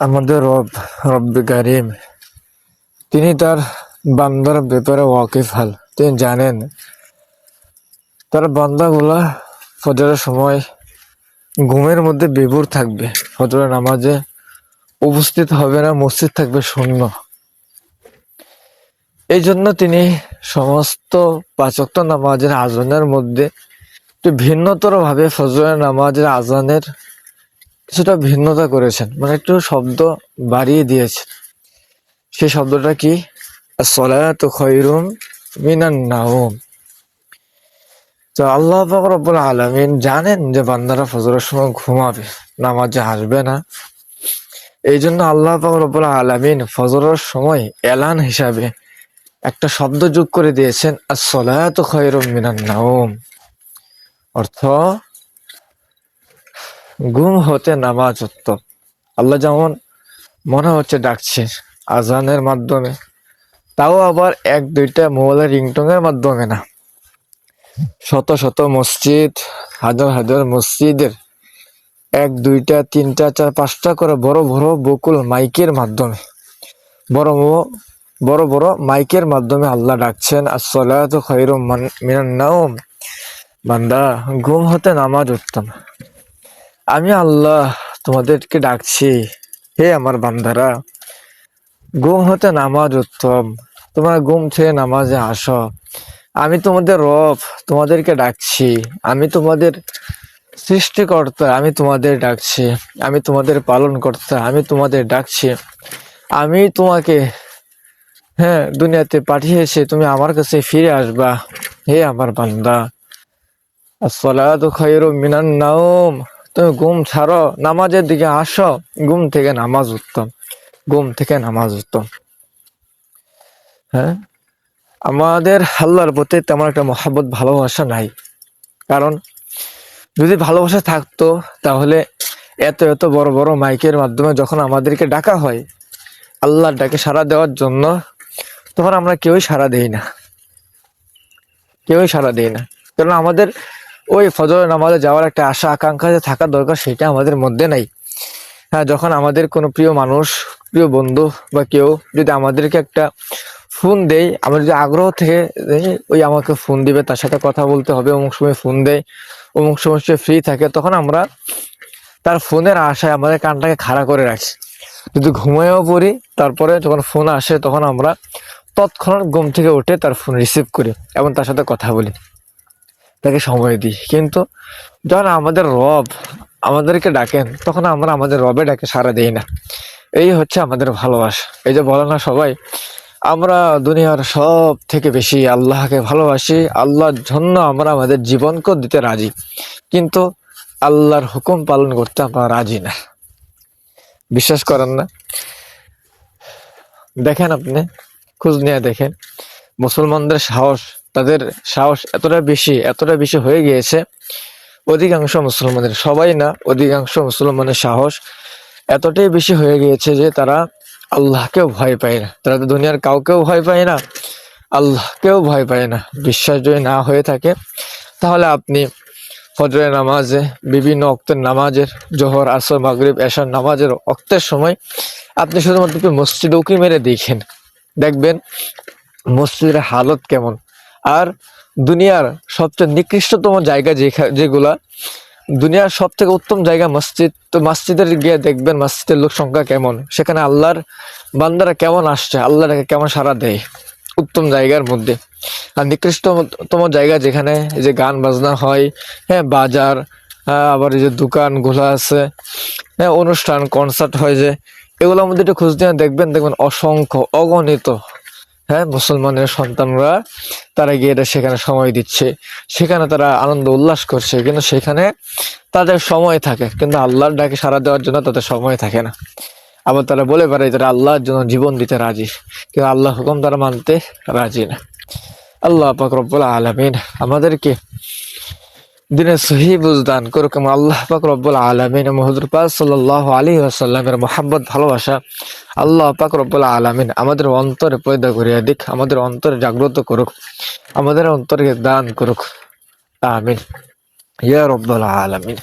আমাদের রব, রব্বি কারিম, তিনি তার বান্দার ব্যাপারে ওয়াকিফ হাল। তিনি জানেন তার বান্দাগুলা ফজরের সময় ঘুমের মধ্যে বিভোর থাকবে। ফজরের নামাজে উপস্থিত হবে না, মসজিদ থাকবে শূন্য। এই জন্য তিনি সমস্ত পাচক্ত নামাজের আজানের মধ্যে একটু ভিন্নতর ভাবে ফজরের নামাজের আজানের কিছুটা ভিন্নতা করেছেন। মানে একটু শব্দ বাড়িয়ে দিয়েছেন। সেই শব্দটা কি? সলায়াত খৈরুম মিনান নাওম তো আল্লাহ রব্বুল আলামিন জানেন যে বান্দারা ফজরের সময় ঘুমাবে, নামাজে আসবে না। এই জন্য আল্লাহ রব্বুল আলামিন ফজরের সময় এলান হিসাবে একটা শব্দ যোগ করে দিয়েছেন as-salatu খৈরুম মিনান নাওম অর্থ ঘুম হতে নামাজ উত্তম আল্লাহ যেমন মনে হচ্ছে ডাকছে আজানের মাধ্যমে, তাও আবার এক দুইটা মোবাইলের রিংটনের মাধ্যমে না। শত শত মসজিদ, হাজার হাজার মসজিদের এক দুইটা, তিনটা, চার, পাঁচটা করে বড় বড় বকুল মাইকের মাধ্যমে। বড় বড় বড় মাইকের মাধ্যমে আল্লাহ ডাকছেন, আসসালাতু খায়রুম মান- মিনান বান্দা, ঘুম হতে নামাজ উত্তম আমি আল্লাহ তোমাদেরকে ডাকছি। হে আমার বান্দারা গুম হতে নামাজ উত্তম। তোমরা গুম থেকে নামাজে আসো। আমি তোমাদের রব, তোমাদেরকে ডাকছি। আমি তোমাদের সৃষ্টিকর্তা, আমি তোমাদের ডাকছি। আমি তোমাদের পালন কর্তা আমি তোমাদের ডাকছি। আমি তোমাকে হ্যাঁ দুনিয়াতে পাঠিয়েছি, তুমি আমার কাছে ফিরে আসবা। হে আমার বান্দা, আসসালাতু খায়রুম মিনান নাওম। তুমি ঘুম ছাড়ো, নামাজের দিকে আসো, ঘুম থেকে নামাজ উত্তম। ঘুম থেকে নামাজ উত্তম। হ্যাঁ? আমাদের আল্লাহর প্রতি তেমন একটা মহাব্বত, ভালোবাসা নাই। কারণ যদি ভালোবাসা থাকতো, তাহলে এত এত বড় বড় মাইকের মাধ্যমে যখন আমাদেরকে ডাকা হয়, আল্লাহর ডাকে সাড়া দেওয়ার জন্য, তখন আমরা কেউই সাড়া দেই না। কেউই সাড়া দেই না। কারণ আমাদের ওই ফজর নামাজে যাওয়ার একটা আশা, আকাঙ্ক্ষা যে থাকা দরকার সেটা আমাদের মধ্যে নাই। হ্যাঁ যখন আমাদের কোনো প্রিয় মানুষ, প্রিয় বন্ধু বা কেউ যদি আমাদেরকে একটা ফোন দেয়, আমরা যদি আগ্রহ থেকে ওই আমাকে ফোন দিবে, তার সাথে কথা বলতে হবে, অমুক সময় ফোন দেয়, অমুক সময় সে ফ্রি থাকে, তখন আমরা তার ফোনের আশায় আমাদের কানটাকে খাড়া করে রাখি। যদি ঘুমায়ও পড়ি, তারপরে যখন ফোন আসে, তখন আমরা তৎক্ষণাৎ ঘুম থেকে উঠে তার ফোন রিসিভ করি এবং তার সাথে কথা বলি। তাকে সময় দিই। কিন্তু যখন আমাদের রব আমাদেরকে ডাকেন, তখন আমরা আমাদের রবে ডাকে সারা দেই না। এই হচ্ছে আমাদের ভালোবাসা। এই যে বলে না সবাই, আমরা দুনিয়ার সব থেকে বেশি আল্লাহকে ভালোবাসি। আল্লাহর জন্য আমরা আমাদের জীবনকেও দিতে রাজি। কিন্তু আল্লাহর হুকুম পালন করতে আমরা রাজি না। বিশ্বাস করেন না? দেখেন আপনি, খোঁজ নিয়ে দেখেন। মুসলমানদের সাহস তাদের সাহস এতটা বেশি এতটা বেশি হয়ে গিয়েছে, অধিকাংশ মুসলমানের, সবাই না, অধিকাংশ মুসলমানের সাহস এতটাই বেশি হয়ে গিয়েছে যে তারা আল্লাহকেও ভয় পায় না। তারা তো দুনিয়ার কাউকেও ভয় পায় না, আল্লাহকেও ভয় পায় না। বিশ্বাস যদি না হয়ে থাকে, তাহলে আপনি ফজরের নামাজে, বিভিন্ন অক্তের নামাজের, জোহর, আসর, মাগরিব, এশার নামাজের অক্তের সময় আপনি শুধুমাত্র মসজিদ উকি মেরে দেখেন। দেখবেন মসজিদের হালত কেমন। আর দুনিয়ার সবচেয়ে নিকৃষ্টতম জায়গা যেগুলা দুনিয়ার সব থেকে উত্তম জায়গা মসজিদ তো মসজিদের গিয়ে দেখবেন মসজিদের লোক সংখ্যা কেমন। সেখানে আল্লাহর বান্দারা কেমন আসছে আল্লাহকে কেমন সারা দেয় উত্তম জায়গার মধ্যে। আর নিকৃষ্টতম জায়গা যেখানে যে গান বাজনা হয় হ্যাঁ বাজার হ্যাঁ, আবার যে দোকানগুলো আছে হ্যাঁ অনুষ্ঠান কনসার্ট হয় যে এগুলোর মধ্যে একটু খোঁজ নিয়ে দেখবেন দেখবেন অসংখ্য অগণিত হ্যাঁ মুসলমানের সন্তানরা তারা গিয়ে এটা সেখানে সময় দিচ্ছে। সেখানে তারা আনন্দ উল্লাস করছে, কিন্তু সেখানে তাদের সময় থাকে, কিন্তু আল্লাহর ডাকে সারা দেওয়ার জন্য তাদের সময় থাকে না। আবার তারা বলে পারে তারা আল্লাহর জন্য জীবন দিতে রাজি, কিন্তু আল্লাহ হুকুম তারা মানতে রাজি না। আল্লাহ পাক রব্বুল আলমিন আমাদেরকে দিনের সহি বুঝদান করুক আল্লাহ পাক রব্বুল আলমিন মহদুর পাক সাল্লাহ আলী আসাল্লামের মোহাম্মদ ভালোবাসা আল্লাহ পাক রব্বুল আলমিন আমাদের অন্তরে পয়দা করিয়া দিক, আমাদের অন্তরে জাগ্রত করুক, আমাদের অন্তরকে দান করুক। আমিন। ইয়া রব্বুল আলামিন।